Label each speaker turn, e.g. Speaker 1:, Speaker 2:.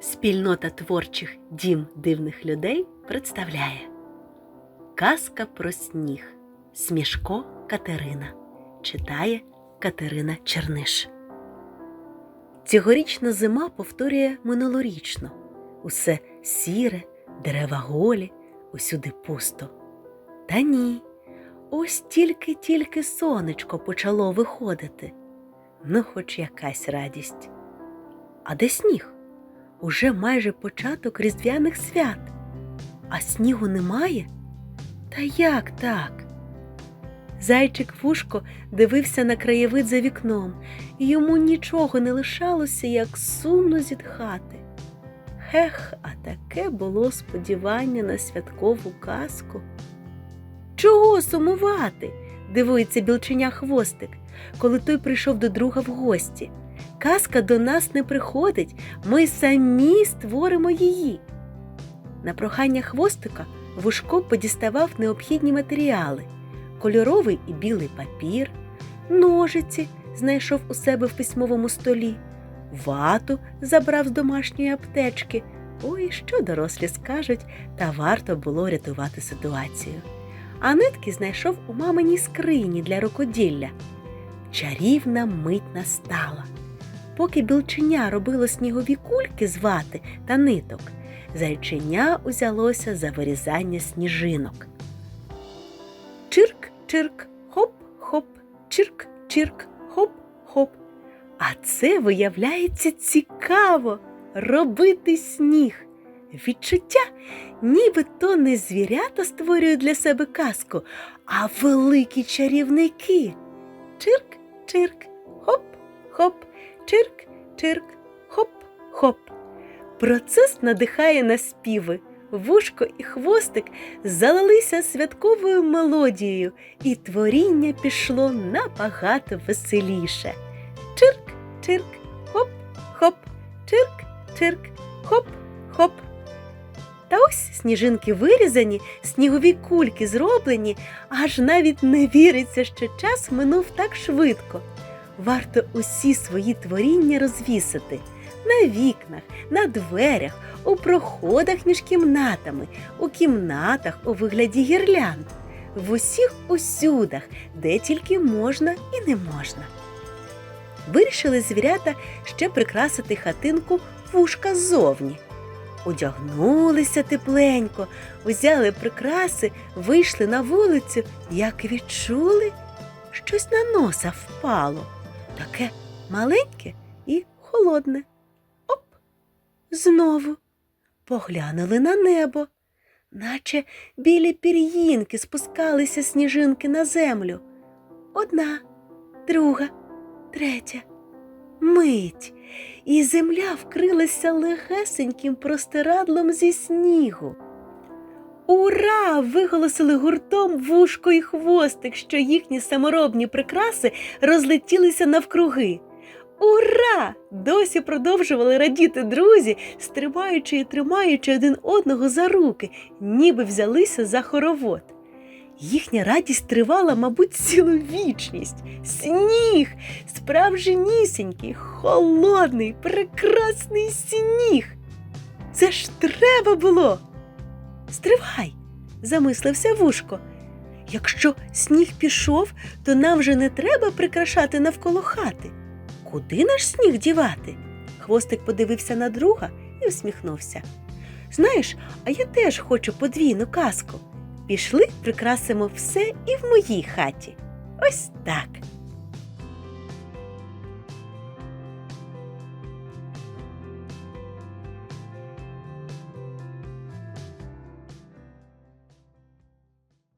Speaker 1: Спільнота творчих дім дивних людей представляє Казка про сніг. Смішко Катерина. Читає Катерина Черниш. Цьогорічна зима повторює минулорічну. Усе сіре, дерева голі, усюди пусто. Та ні, ось тільки-тільки сонечко почало виходити. Ну, хоч якась радість. А де сніг? Уже майже початок різдвяних свят, а снігу немає? Та як так? Зайчик Фушко дивився на краєвид за вікном, і йому нічого не лишалося, як сумно зітхати. Хех, а таке було сподівання на святкову казку. Чого сумувати? дивується білченя хвостик, коли той прийшов до друга в гості. Казка до нас не приходить, ми самі створимо її. На прохання хвостика Вушко подіставав необхідні матеріали кольоровий і білий папір, ножиці знайшов у себе в письмовому столі, вату забрав з домашньої аптечки. Ой, що дорослі скажуть, та варто було рятувати ситуацію. А нитки знайшов у маминій скрині для рукоділля. Чарівна мить настала. Поки білченя робило снігові кульки з вати та ниток, зайченя узялося за вирізання сніжинок. Чирк, чирк, хоп, хоп, чирк, чирк, хоп, хоп. А це виявляється цікаво робити сніг. Відчуття, ніби то не звірята створюють для себе казку, а великі чарівники. Чирк, чирк, хоп, хоп, чирк, чирк, хоп, хоп. Процес надихає на співи. Вушко і хвостик залилися святковою мелодією, і творіння пішло набагато веселіше. Чирк, чирк, хоп, хоп, чирк, чирк, хоп, хоп. Та ось сніжинки вирізані, снігові кульки зроблені, аж навіть не віриться, що час минув так швидко. Варто усі свої творіння розвісити на вікнах, на дверях, у проходах між кімнатами, у кімнатах у вигляді гірлянд, в усіх усюдах, де тільки можна і не можна. Вирішили звірята ще прикрасити хатинку вушка ззовні. Одягнулися тепленько, узяли прикраси, вийшли на вулицю, як відчули, щось на носа впало, таке маленьке і холодне. Оп! Знову поглянули на небо, наче білі пір'їнки спускалися сніжинки на землю. Одна, друга, третя. Мить, і земля вкрилася легесеньким простирадлом зі снігу. Ура! виголосили гуртом вушко і хвостик, що їхні саморобні прикраси розлетілися навкруги. Ура! Досі продовжували радіти друзі, стрибаючи і тримаючи один одного за руки, ніби взялися за хоровод. Їхня радість тривала, мабуть, цілу вічність. Сніг, справжнісінький, холодний, прекрасний сніг. Це ж треба було. Стривай, замислився вушко. Якщо сніг пішов, то нам вже не треба прикрашати навколо хати. Куди наш сніг дівати? Хвостик подивився на друга і усміхнувся. Знаєш, а я теж хочу подвійну казку. Пішли, прикрасимо все і в моїй хаті. Ось так.